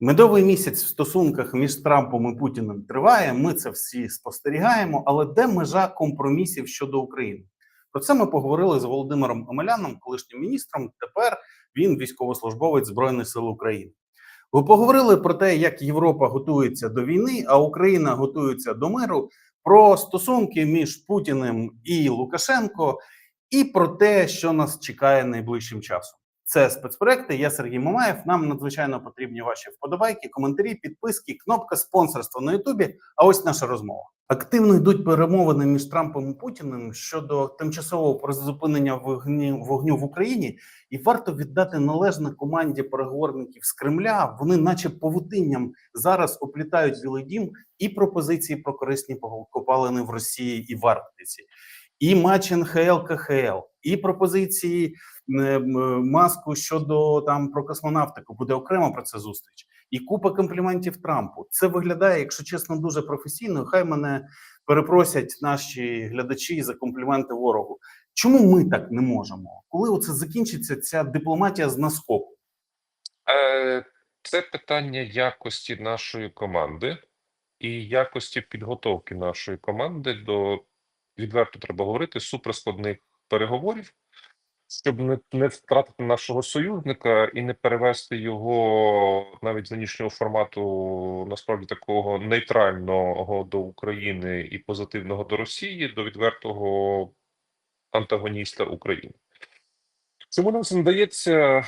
Медовий місяць в стосунках між Трампом і Путіним триває. Ми це всі спостерігаємо. Але де межа компромісів щодо України? Про це ми поговорили з Володимиром Омеляном, колишнім міністром. Тепер він військовослужбовець Збройних сил України. Ви поговорили про те, як Європа готується до війни, а Україна готується до миру. Про стосунки між Путіним і Лукашенко, і про те, що нас чекає найближчим часом. Це спецпроекти. Я Сергій Мамаєв. Нам надзвичайно потрібні ваші вподобайки, коментарі, підписки, кнопка спонсорства на Ютубі. А ось наша розмова. Активно йдуть перемовини між Трампом і Путіним щодо тимчасового призупинення вогню, вогню в Україні, і варто віддати належне команді переговорників з Кремля. Вони, наче павутинням, зараз оплітають Білий Дім і пропозиції про корисні копалини в Росії і в Арктиці, і матч НХЛ КХЛ, і пропозиції е, маску щодо там про космонавтику. Буде окремо про це зустріч. І купа компліментів Трампу. Це виглядає, якщо чесно, дуже професійно. Хай мене перепросять наші глядачі за компліменти ворогу. Чому ми так не можемо? Коли оце закінчиться ця дипломатія з наскоку? Е, Це питання якості нашої команди і якості підготовки нашої команди до, відверто треба говорити, суперскладних переговорів, щоб не, не втратити нашого союзника і не перевести його навіть з нинішнього формату, насправді такого нейтрального до України і позитивного до Росії, до відвертого антагоніста України. Чому нам це не дається?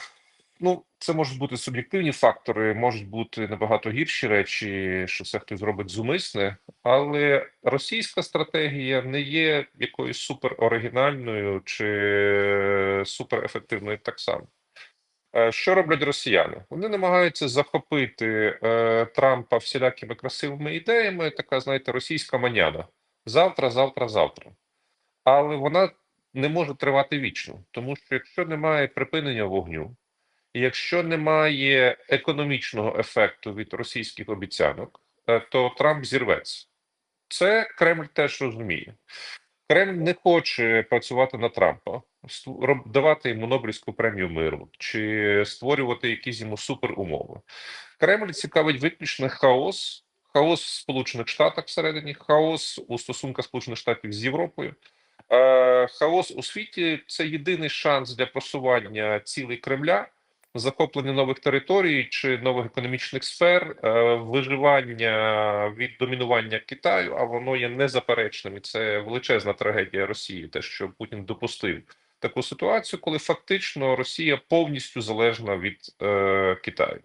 Ну, це можуть бути суб'єктивні фактори, можуть бути набагато гірші речі, що це хтось зробить зумисне, але російська стратегія не є якоюсь супероригінальною чи суперефективною так само. Е, Що роблять росіяни? Вони намагаються захопити е, Трампа всілякими красивими ідеями, така, знаєте, російська маняна. Завтра, завтра, завтра. Але вона не може тривати вічно, тому що якщо немає припинення вогню, якщо немає економічного ефекту від російських обіцянок, е, то Трамп зірветься. Це Кремль теж розуміє. Кремль не хоче працювати на Трампа, давати йому Нобелівську премію миру чи створювати якісь йому суперумови. Кремль цікавить виключно хаос, хаос в Сполучених Штатах всередині, хаос у стосунках Сполучених Штатів з Європою. Е, Хаос у світі це єдиний шанс для просування цілей Кремля, захоплення нових територій чи нових економічних сфер, е, виживання від домінування Китаю, а воно є незаперечним. І це величезна трагедія Росії, те, що Путін допустив таку ситуацію, коли фактично Росія повністю залежна від е, Китаю.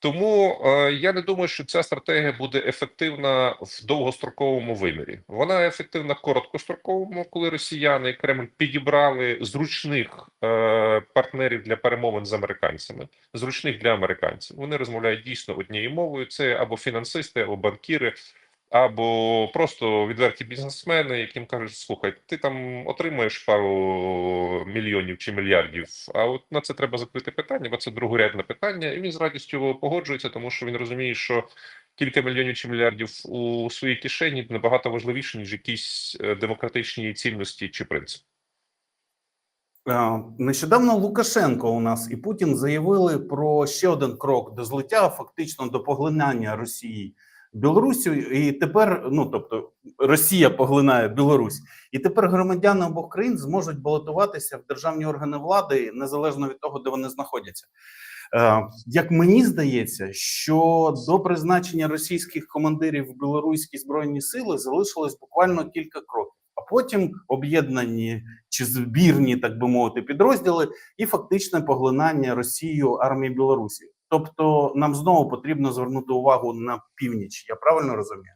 Тому е, я не думаю, що ця стратегія буде ефективна в довгостроковому вимірі. Вона ефективна в короткостроковому, коли росіяни і Кремль підібрали зручних е, партнерів для перемовин з американцями, зручних для американців. Вони розмовляють дійсно однією мовою. Це або фінансисти, або банкіри, або просто відверті бізнесмени, яким кажуть: слухай, ти там отримаєш пару мільйонів чи мільярдів. А от на це треба закрити питання, бо це другорядне питання. І він з радістю погоджується, тому що він розуміє, що кілька мільйонів чи мільярдів у своїй кишені набагато важливіше, ніж якісь е, демократичні цінності чи принципи. Нещодавно Лукашенко у нас і Путін заявили про ще один крок до злиття, фактично до поглинання Росії Білорусю. І тепер, ну тобто, Росія поглинає Білорусь, і тепер громадяни обох країн зможуть балотуватися в державні органи влади незалежно від того, де вони знаходяться. Е, Як мені здається, що до призначення російських командирів в білоруські збройні сили залишилось буквально кілька кроків, а потім об'єднані чи збірні, так би мовити, підрозділи і фактичне поглинання Росією армії Білорусі. Тобто, нам знову потрібно звернути увагу на північ. Я правильно розумію?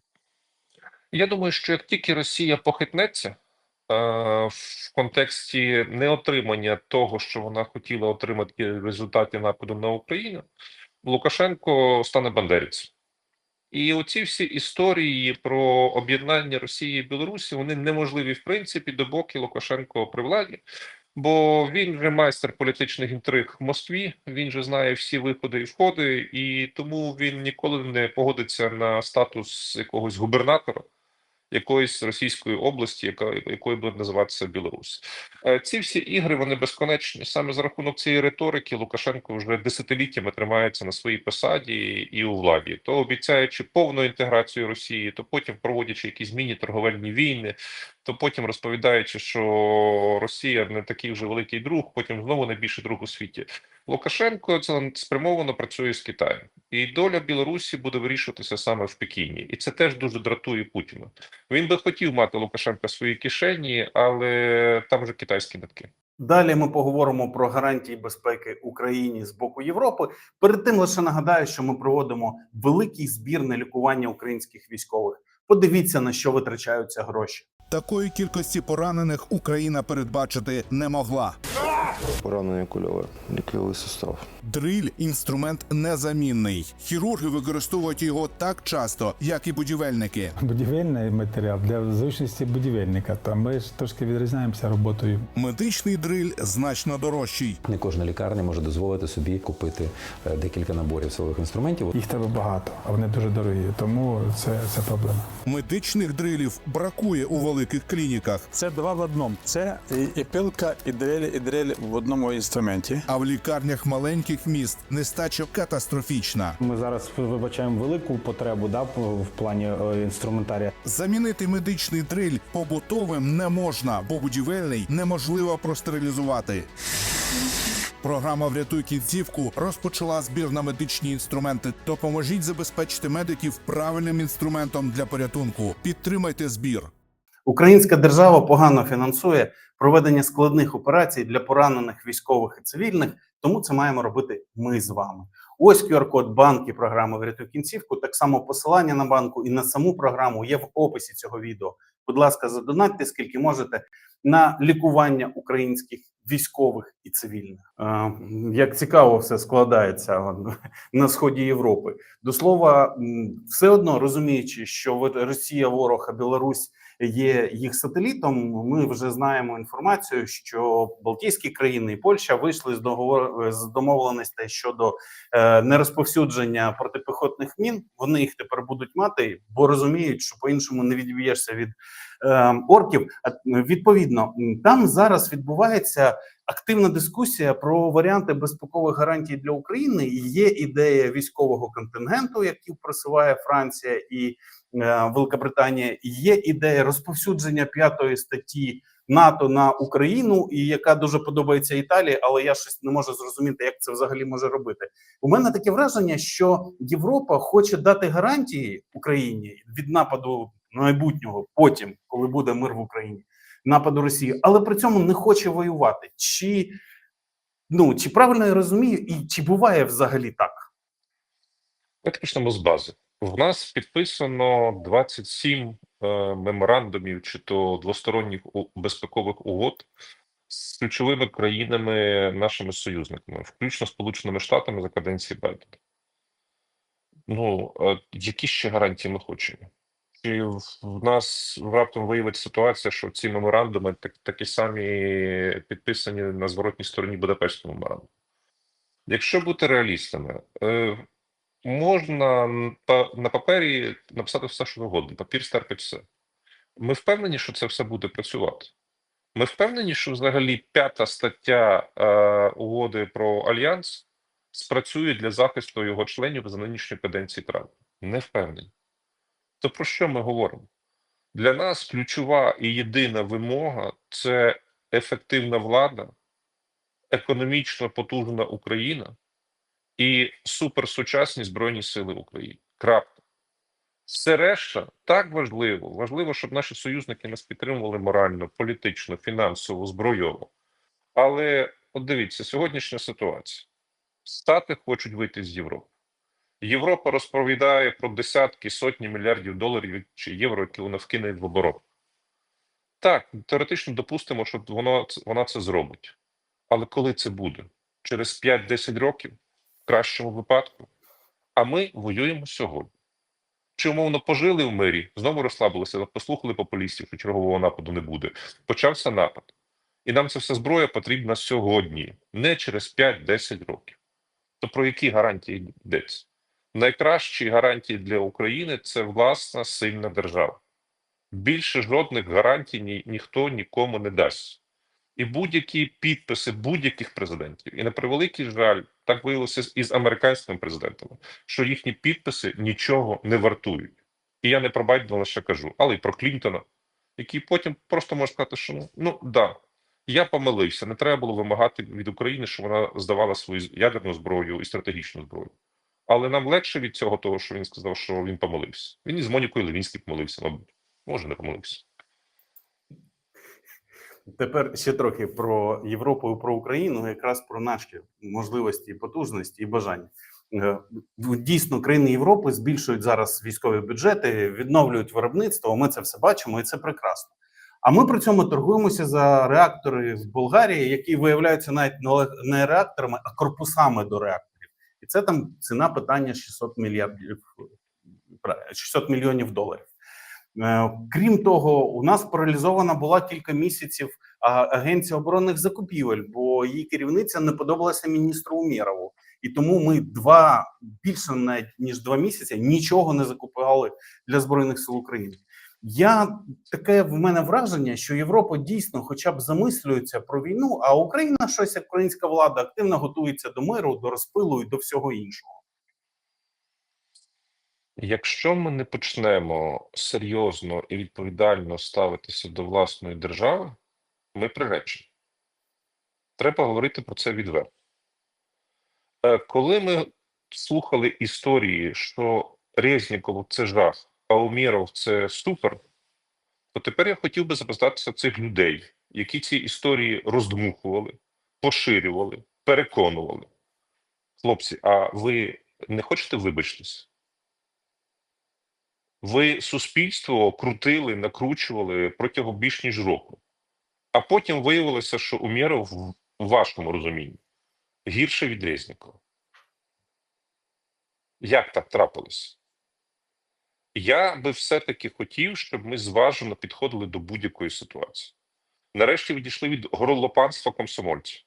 Я думаю, що як тільки Росія похитнеться е, в контексті неотримання того, що вона хотіла отримати в результаті нападу на Україну, Лукашенко стане бандерівцем. І оці всі історії про об'єднання Росії і Білорусі вони неможливі в принципі, допоки Лукашенко при владі. Бо він вже майстер політичних інтриг в Москві. Він же знає всі виходи і входи, і тому він ніколи не погодиться на статус якогось губернатора якоїсь російської області, яка якою буде називатися Білорусь. Е, Ці всі ігри вони безконечні. Саме за рахунок цієї риторики Лукашенко вже десятиліттями тримається на своїй посаді і у владі, то обіцяючи повну інтеграцію Росії, то потім проводячи якісь міні-торговельні війни, то потім розповідаючи, що Росія не такий вже великий друг, потім знову найбільший друг у світі. Лукашенко спрямовано працює з Китаєм, і доля Білорусі буде вирішуватися саме в Пекіні, і це теж дуже дратує Путіна. Він би хотів мати Лукашенка в своїй кишені, але там вже китайські нитки. Далі ми поговоримо про гарантії безпеки Україні з боку Європи. Перед тим лише нагадаю, що ми проводимо великий збір на лікування українських військових. Подивіться на що витрачаються гроші. Такої кількості поранених Україна передбачити не могла. Поранення кульове, ліквілий сустав. Дриль інструмент незамінний. Хірурги використовують його так часто, як і будівельники. Будівельний матеріал для зручності будівельника. То ми ж трошки відрізняємося роботою. Медичний дриль значно дорожчий. Не кожна лікарня може дозволити собі купити е, декілька наборів силових інструментів. Їх треба багато, а вони дуже дорогі, тому це, це проблема. Медичних дрилів бракує у великих клініках, Це два в одному. Це і, пилка, і дрель, і дрель в одному інструменті. а в лікарнях маленьких міст нестача катастрофічна. Ми зараз вибачаємо велику потребу да, в плані е, інструментарія. Замінити медичний дриль побутовим не можна, бо будівельний неможливо простерилізувати. Програма Врятуй кінцівку розпочала збір на медичні інструменти. Допоможіть забезпечити медиків правильним інструментом для порятунку. Підтримайте збір. Українська держава погано фінансує проведення складних операцій для поранених військових і цивільних, тому це маємо робити ми з вами. Ось QR-код банки програми «Врятуй кінцівку. Так само посилання на банку і на саму програму є в описі цього відео. Будь ласка, задонатьте скільки можете на лікування українських військових і цивільних. Е, як цікаво все складається на сході Європи. До слова, все одно розуміючи, що Росія ворог, а Білорусь є їх сателітом. Ми вже знаємо інформацію, що Балтійські країни і Польща вийшли з договор з домовленостей щодо е, нерозповсюдження протипіхотних мін. Вони їх тепер будуть мати, бо розуміють, що по-іншому не відб'єшся від е, орків. Відповідно, там зараз відбувається активна дискусія про варіанти безпекових гарантій для України. Є ідея військового контингенту, який просуває Франція і е, Великобританія. Є ідея розповсюдження п'ятої статті НАТО на Україну, і яка дуже подобається Італії, але я щось не можу зрозуміти, як це взагалі може робити. У мене таке враження, що Європа хоче дати гарантії Україні від нападу майбутнього, потім, коли буде мир в Україні, нападу Росії, але при цьому не хоче воювати. Чи ну чи правильно я розумію, і чи буває взагалі так? Давайте почнемо з бази. В нас підписано 27 е, меморандумів чи то двосторонніх безпекових угод з ключовими країнами, нашими союзниками, включно Сполученими Штатами за каденції Байдена. Ну, е, які ще гарантії ми хочемо? Чи в нас раптом виявиться ситуація, що ці меморандуми так, такі самі підписані на зворотній стороні Будапештського меморандуму? Якщо бути реалістами, е, можна на папері написати все, що завгодно. Папір стерпить все. Ми впевнені, що це все буде працювати. Ми впевнені, що взагалі п'ята стаття е, угоди про альянс спрацює для захисту його членів за нинішньої каденції Трампа. Не впевнені. То про що ми говоримо? Для нас ключова і єдина вимога це ефективна влада, економічно потужна Україна і суперсучасні Збройні Сили України. Крапка. Все решта так важливо. Важливо, щоб наші союзники нас підтримували морально, політично, фінансово, збройово. Але от дивіться, сьогоднішня ситуація. Штати хочуть вийти з Європи. Європа розповідає про десятки, сотні мільярдів доларів чи євро, які вона вкине в оборот. Так, теоретично допустимо, що воно, вона це зробить. Але коли це буде? Через 5-10 років, в кращому випадку. А ми воюємо сьогодні. Чи умовно пожили в мирі, знову розслабилися, послухали популістів, що чергового нападу не буде. Почався напад. І нам ця вся зброя потрібна сьогодні, не через 5-10 років. То про які гарантії йдеться? Найкращі гарантії для України це власна сильна держава. більше жодних гарантій ні, ніхто нікому не дасть. І будь-які підписи будь-яких президентів, і на превеликий жаль, так виявилося із американськими президентами, що їхні підписи нічого не вартують. І я не про Байдена лише кажу, але й про Клінтона, який потім просто може сказати, що ну, ну да, я помилився. Не треба було вимагати від України, щоб вона здавала свою ядерну зброю і стратегічну зброю. Але нам легше від цього, того, що він сказав, що він помилився. Він із Монікою Левінським помилився, мабуть. Може, не помилився. Тепер ще трохи про Європу і про Україну, якраз про наші можливості, потужності і бажання. Е, Дійсно, країни Європи збільшують зараз військові бюджети, відновлюють виробництво. Ми це все бачимо, і це прекрасно. А ми при цьому торгуємося за реактори в Болгарії, які виявляються навіть не реакторами, а корпусами до реакторів. І це там ціна питання 600 мільярдів 600 мільйонів доларів. Е, Крім того, у нас паралізована була кілька місяців агенція оборонних закупівель, бо її керівниця не подобалася міністру Умєрову. І тому ми два більше навіть ніж два місяці нічого не закупували для збройних сил України. Я таке в мене враження, що Європа дійсно, хоча б замислюється про війну, а Україна щось як українська влада активно готується до миру, до розпилу і до всього іншого. Якщо ми не почнемо серйозно і відповідально ставитися до власної держави, ми приречені. Треба говорити про це відверто. Е, Коли ми слухали історії, що Резніков це жах, а Умєров це супер, то тепер я хотів би запитатися цих людей, які ці історії роздмухували, поширювали, переконували. Хлопці, а ви не хочете вибачитись? Ви суспільство крутили, накручували протягом більш ніж року. А потім виявилося, що Умєров в в вашому розумінні гірше від Резнікова. Як так трапилось? Я би все-таки хотів, щоб ми зважено підходили до будь-якої ситуації. Нарешті відійшли від горлопанства комсомольців.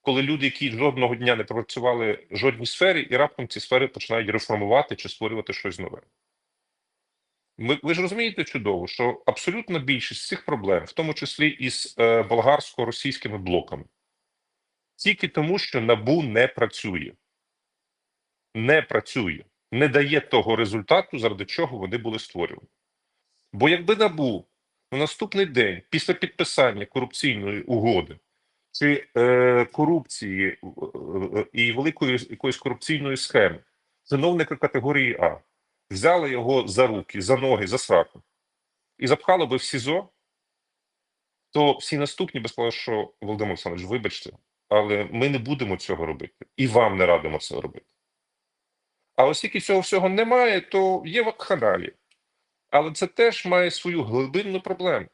Коли люди, які жодного дня не працювали в жодній сфері, і раптом ці сфери починають реформувати чи створювати щось нове. Ми, ви ж розумієте чудово, що абсолютна більшість цих проблем, в тому числі із е, болгарсько-російськими блоками, тільки тому, що НАБУ не працює. Не працює, не дає того результату, заради чого вони були створювані. Бо якби НАБУ на наступний день, після підписання корупційної угоди чи е, корупції е, е, і великої якоїсь корупційної схеми, чиновника категорії А, взяли його за руки, за ноги, за сраку і запхали би в СІЗО, то всі наступні би сказали, що Володимир Олександрович, вибачте, але ми не будемо цього робити, і вам не радимо це робити. А оскільки цього всього немає, то є вакханалія. Але це теж має свою глибинну проблему.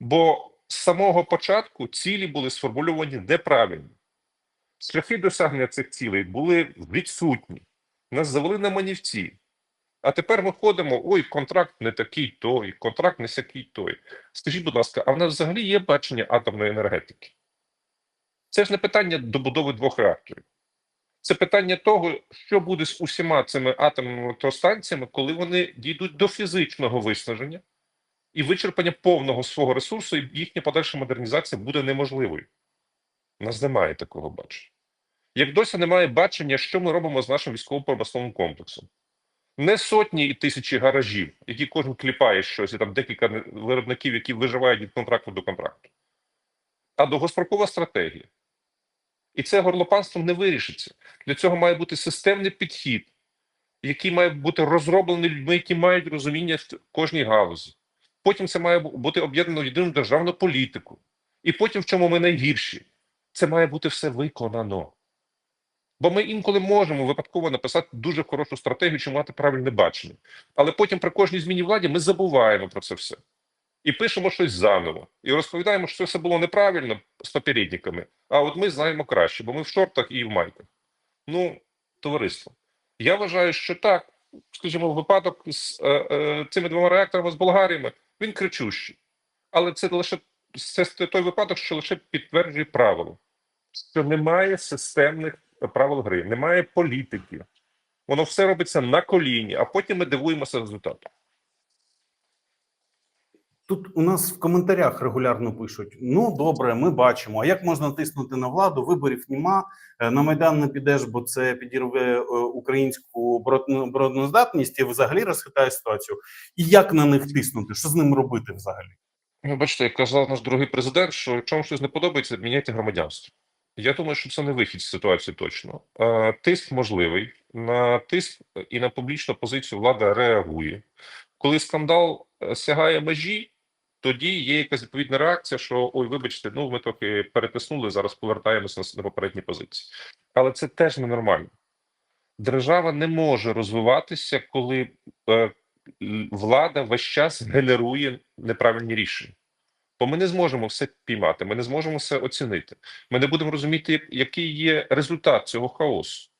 Бо з самого початку цілі були сформульовані неправильно. Шляхи досягнення цих цілей були відсутні. Нас завели на манівці. А тепер ми ходимо: ой, контракт не такий той, контракт не сякий той. Скажіть, будь ласка, а в нас взагалі є бачення атомної енергетики? Це ж не питання добудови двох реакторів. Це питання того, що буде з усіма цими атомними електростанціями, коли вони дійдуть до фізичного виснаження і вичерпання повного свого ресурсу, і їхня подальша модернізація буде неможливою. У нас немає такого бачення. Як досі немає бачення, що ми робимо з нашим військово-промисловим комплексом. Не сотні і тисячі гаражів, які кожен кліпає щось, і там декілька виробників, які виживають від контракту до контракту, а довгострокова стратегія. І це горлопанством не вирішиться. Для цього має бути системний підхід, який має бути розроблений людьми, які мають розуміння в кожній галузі. Потім це має бути об'єднано в єдину державну політику. І потім, в чому ми найгірші, це має бути все виконано. Бо ми інколи можемо випадково написати дуже хорошу стратегію чи мати правильне бачення. Але потім при кожній зміні владі ми забуваємо про це все. І пишемо щось заново. І розповідаємо, що це все було неправильно з попередниками. А от ми знаємо краще, бо ми в шортах і в майках. Ну, товариство. Я вважаю, що так, скажімо, випадок з е, е, цими двома реакторами з Болгаріями, він кричущий. Але це лише це той випадок, що лише підтверджує правило, що немає системних правил гри, немає політики. Воно все робиться на коліні, а потім ми дивуємося результатом. Тут у нас в коментарях регулярно пишуть: ну добре, ми бачимо. А як можна тиснути на владу? Виборів нема. е, На майдан не підеш, бо це підірве е, українську обороноздатність і взагалі розхитає ситуацію. І як на них тиснути? Що з ним робити взагалі? Ну, бачите, як казав наш другий президент, що якщо вам щось не подобається, міняйте громадянство. Я думаю, що це не вихід з ситуації точно. Е, Тиск можливий. На тиск і на публічну позицію влада реагує. Коли скандал е, сягає межі, тоді є якась відповідна реакція, що ой, вибачте, ну ми трохи перетиснули, зараз повертаємося на, попередні позиції. Але це теж ненормально. Держава не може розвиватися, коли е, влада весь час генерує неправильні рішення. Бо ми не зможемо все піймати, ми не зможемо все оцінити. Ми не будемо розуміти, який є результат цього хаосу.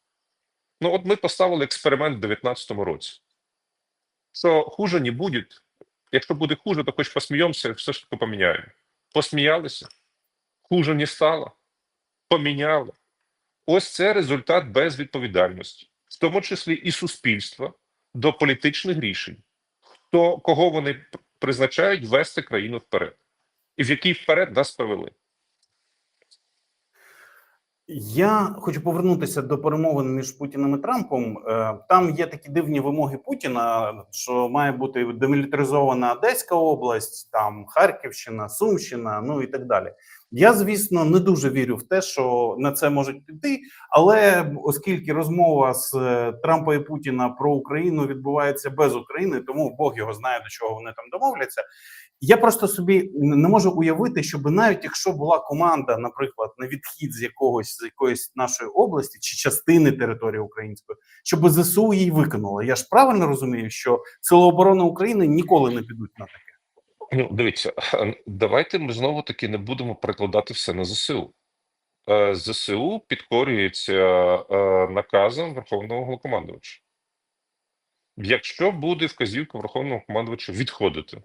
Ну, от ми поставили експеримент в 2019 році. Що хуже не буде. Якщо буде хуже, то хоч посміємося, все ж таки поміняємо. Посміялися, хуже не стало, поміняли. Ось це результат безвідповідальності, в тому числі і суспільства до політичних рішень, хто кого вони призначають вести країну вперед, і в який вперед нас повели. Я хочу повернутися до перемовин між Путіним і Трампом. Е, Там є такі дивні вимоги Путіна, що має бути демілітаризована Одеська область, там Харківщина, Сумщина, ну і так далі. Я, звісно, не дуже вірю в те, що на це можуть піти. Але оскільки розмова з е, Трампа і Путіна про Україну відбувається без України, тому Бог його знає до чого вони там домовляться. Я просто собі не можу уявити, щоб навіть якщо була команда, наприклад, на відхід з якогось з якоїсь нашої області чи частини території української, щоб ЗСУ її виконало. Я ж правильно розумію, що Сили оборони України ніколи не підуть на таке. Ну, дивіться, давайте ми знову таки не будемо перекладати все на ЗСУ. Е, ЗСУ підкорюється е, наказом Верховного Головнокомандувача. Якщо буде вказівка Верховного командувача відходити,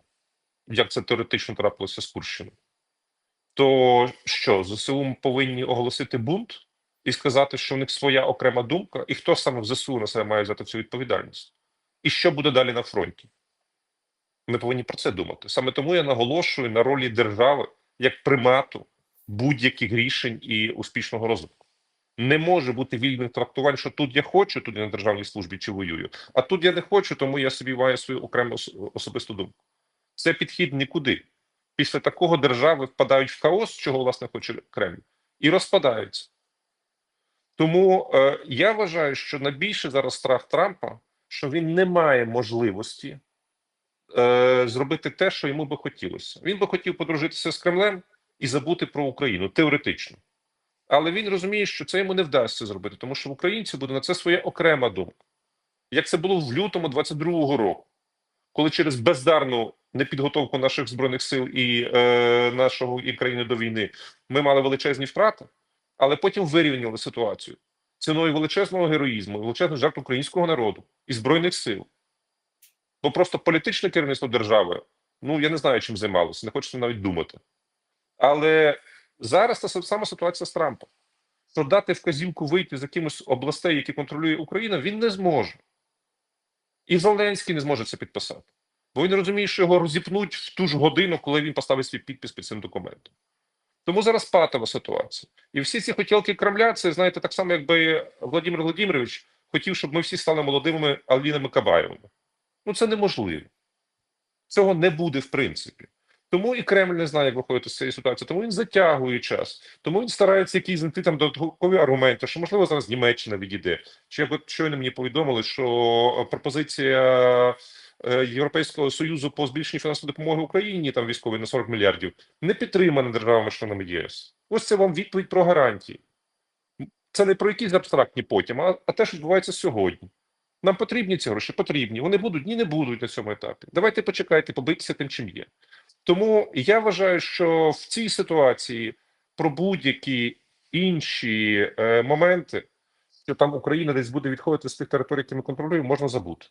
як це теоретично трапилося з Курщиною, то що ЗСУ повинні оголосити бунт і сказати, що в них своя окрема думка, і хто саме в ЗСУ на себе має взяти цю відповідальність? І що буде далі на фронті? Ми повинні про це думати. Саме тому я наголошую на ролі держави як примату будь-яких рішень і успішного розвитку. Не може бути вільних трактувань, що тут я хочу, тут я на державній службі чи воюю, а тут я не хочу, тому я собі маю свою окрему особисту думку. Це підхід нікуди. Після такого держави впадають в хаос, чого власне хоче Кремль, і розпадаються. Тому е, я вважаю, що найбільше зараз страх Трампа, що він не має можливості е, зробити те, що йому би хотілося. Він би хотів подружитися з Кремлем і забути про Україну теоретично. Але він розуміє, що це йому не вдасться зробити, тому що в українців буде на це своя окрема думка. Як це було в лютому 22-го року, коли через бездарну непідготовку наших збройних сил і е, нашого і країни до війни ми мали величезні втрати, але потім вирівняли ситуацію ціною величезного героїзму, величезних жертв українського народу і збройних сил. Бо просто політичне керівництво держави, ну я не знаю, чим займалося, не хочеться навіть думати. Але зараз та сама ситуація з Трампом. Що дати вказівку вийти з якимось областей, які контролює Україна, він не зможе. І Зеленський не зможе це підписати. Бо він розуміє, що його розіпнуть в ту ж годину, коли він поставить свій підпис під цим документом. Тому зараз патова ситуація. І всі ці хотілки Кремля, це знаєте, так само, якби Владимир Владимирович хотів, щоб ми всі стали молодими Алінами Кабаєвими. Ну це неможливо. Цього не буде в принципі. Тому і Кремль не знає, як виходити з цієї ситуації. Тому він затягує час. Тому він старається якісь знайти там додаткові аргументи, що можливо зараз Німеччина відійде. Чи як щойно мені повідомили, що пропозиція е, Європейського союзу по збільшенню фінансової допомоги Україні там військової на 40 мільярдів не підтримана державами-членами ЄС. Ось це вам відповідь про гарантії. Це не про якісь абстрактні потім, а, а те, що відбувається сьогодні. Нам потрібні ці гроші, потрібні. Вони будуть, ні, не будуть на цьому етапі. Давайте почекайте, побийтеся тим, чим є. Тому я вважаю, що в цій ситуації про будь-які інші е, моменти, що там Україна десь буде відходити з тих територій, які ми контролюємо, можна забути.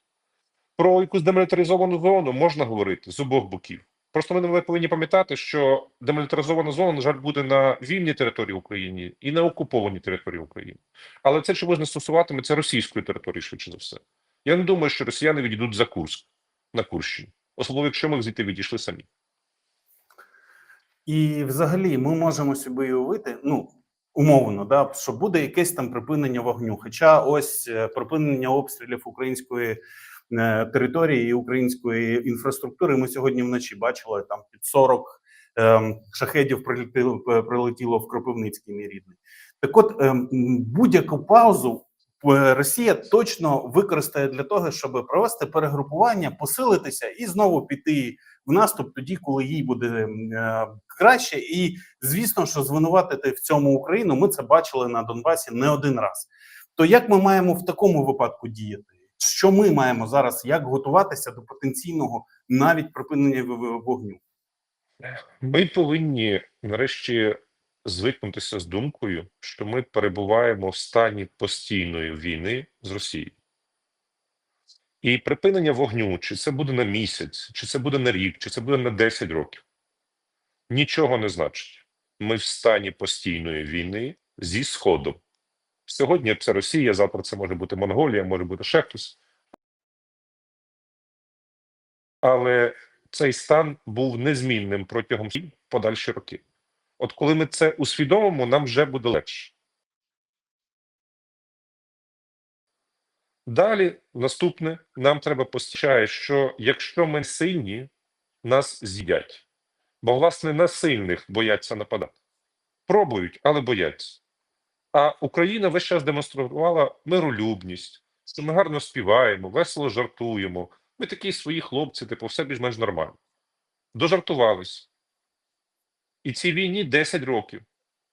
Про якусь демілітаризовану зону можна говорити з обох боків. Просто ми повинні пам'ятати, що демілітаризована зона, на жаль, буде на вільній території України і на окупованій території України. Але це чомусь не стосуватиметься російської території, швидше за все. Я не думаю, що росіяни відійдуть за Курск на Курщині, особливо якщо ми звідти відійшли самі. І взагалі ми можемо собі уявити, ну умовно, да, що буде якесь там припинення вогню. Хоча ось е, припинення обстрілів української території і української інфраструктури ми сьогодні вночі бачили там під 40 ем, шахедів прилетіло, прилетіло в Кропивницький мій рідний. Так от ем, будь-яку паузу е, Росія точно використає для того, щоб провести перегрупування, посилитися і знову піти в наступ тоді, коли їй буде е, краще. І звісно, що звинуватити в цьому Україну ми це бачили на Донбасі не один раз. То як ми маємо в такому випадку діяти? Що ми маємо зараз? Як готуватися до потенційного навіть припинення вогню? Ми повинні нарешті звикнутися з думкою, що ми перебуваємо в стані постійної війни з Росією. І припинення вогню, чи це буде на місяць, чи це буде на рік, чи це буде на 10 років, нічого не значить. Ми в стані постійної війни зі Сходом. Сьогодні це Росія, завтра це може бути Монголія, може бути ще хтось. Але цей стан був незмінним протягом подальші роки. От коли ми це усвідомимо, нам вже буде легше. Далі, наступне, нам треба постачає, що якщо ми сильні, нас з'їдять. Бо, власне, на сильних бояться нападати. Пробують, але бояться. А Україна весь час демонструвала миролюбність, що ми гарно співаємо, весело жартуємо. Ми такі свої хлопці, типу, все більш-менш нормально. Дожартувались. І цій війні 10 років,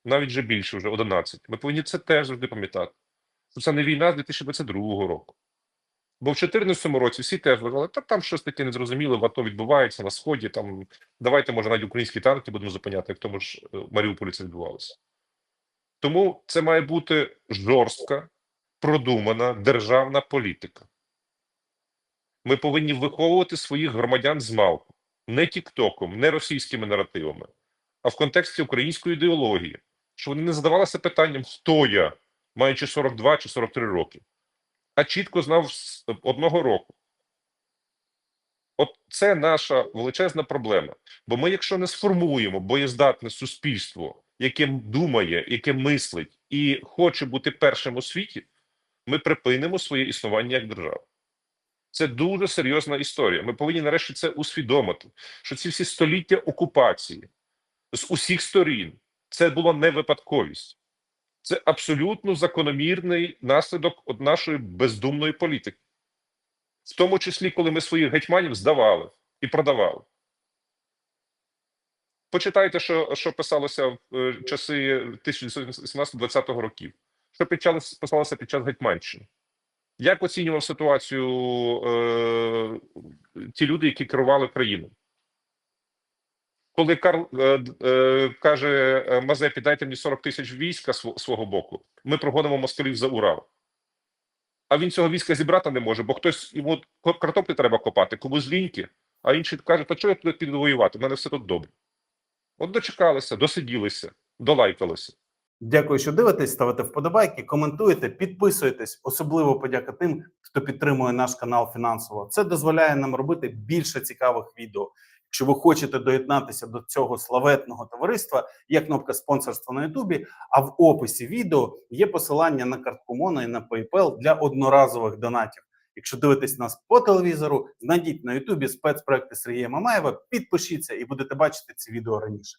навіть вже більше, вже 11. Ми повинні це теж завжди пам'ятати. Це не війна з 2022 року. Бо в 2014 році всі теж вважали, та там щось таке незрозуміле, в АТО відбувається на Сході, там давайте, може, навіть українські танки будемо зупиняти, як в тому ж е, Маріуполі це відбувалося. Тому це має бути жорстка, продумана державна політика. Ми повинні виховувати своїх громадян з малку, не тіктоком, не російськими наративами, а в контексті української ідеології, що вони не задавалися питанням, хто я, маючи 42 чи 43 роки, а чітко знав з одного року. От це наша величезна проблема. Бо ми, якщо не сформуємо боєздатне суспільство, яке думає, яке мислить і хоче бути першим у світі, ми припинимо своє існування як держава. Це дуже серйозна історія. Ми повинні нарешті це усвідомити, що ці всі століття окупації з усіх сторін це була не випадковість, це абсолютно закономірний наслідок от нашої бездумної політики, в тому числі, коли ми своїх гетьманів здавали і продавали. Почитайте, що, що писалося в е, часи 1918-20 років, що під писалося під час Гетьманщини. Як оцінював ситуацію е, ті люди, які керували країною? Коли Карл е, е, каже е, Мазепі, дайте мені 40 тисяч війська свого боку, ми прогонимо москалів за Урал. А він цього війська зібрати не може, бо хтось йому картоплі треба копати, комусь ліньки, а інший каже, та чого я туди піду воювати? У мене все тут добре. От дочекалися, досиділися, долайкалися. Дякую, що дивитесь, ставите вподобайки, коментуєте, підписуєтесь. Особливо подяка тим, хто підтримує наш канал фінансово. Це дозволяє нам робити більше цікавих відео. Якщо ви хочете доєднатися до цього славетного товариства, є кнопка спонсорства на Ютубі. А в описі відео є посилання на картку Моно і на PayPal для одноразових донатів. Якщо дивитесь нас по телевізору, знайдіть на Ютубі спецпроекти Сергія Мамаєва, підпишіться і будете бачити ці відео раніше.